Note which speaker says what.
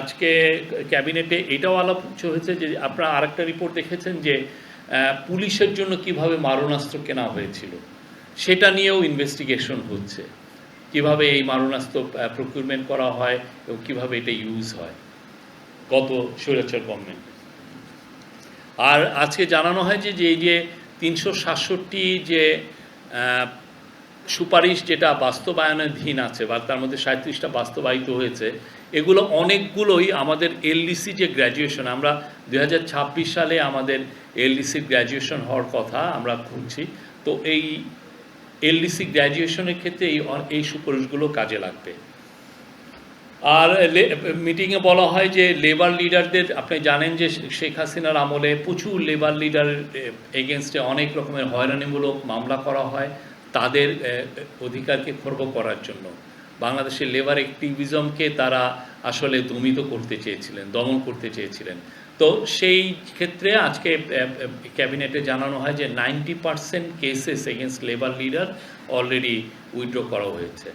Speaker 1: আজকে ক্যাবিনেটে এটাও আলাপ হয়েছে যে আপনারা আরেকটা রিপোর্ট দেখেছেন যে পুলিশের জন্য কীভাবে মারণাস্ত্র কেনা হয়েছিল, সেটা নিয়েও ইনভেস্টিগেশন হচ্ছে। কীভাবে এই মারণাস্ত্র প্রকিউরমেন্ট করা হয় এবং কীভাবে এটা ইউজ হয়। গত স্বৈরাচার গভর্নমেন্ট। আর আজকে জানানো হয় যে এই যে তিনশো সাতষট্টি যে সুপারিশ যেটা বাস্তবায়নাধীন আছে, বা তার মধ্যে সাঁত্রিশটা বাস্তবায়িত হয়েছে, এগুলো অনেকগুলোই আমাদের এলডিসি যে গ্র্যাজুয়েশন আমরা দুই হাজার ছাব্বিশ সালে আমাদের এলডিসির গ্র্যাজুয়েশন হওয়ার কথা আমরা খুঁজছি। তো এই এলডিসি গ্র্যাজুয়েশনের ক্ষেত্রে এই এই সুপারিশগুলো কাজে লাগবে। আর মিটিংয়ে বলা হয় যে লেবার লিডারদের আপনি জানেন যে শেখ হাসিনার আমলে প্রচুর লেবার লিডার এগেনস্টে অনেক রকমের হয়রানিমূলক মামলা করা হয়। তাদের অধিকারকে খর্ব করার জন্য। বাংলাদেশের লেবার অ্যাক্টিভিজমকে তারা আসলে দমিত করতে চেয়েছিলেন, দমন করতে চেয়েছিলেন। তো সেই ক্ষেত্রে আজকে ক্যাবিনেটে জানানো হয় যে, ninety percent cases against labour leader already withdraw করা হয়েছে।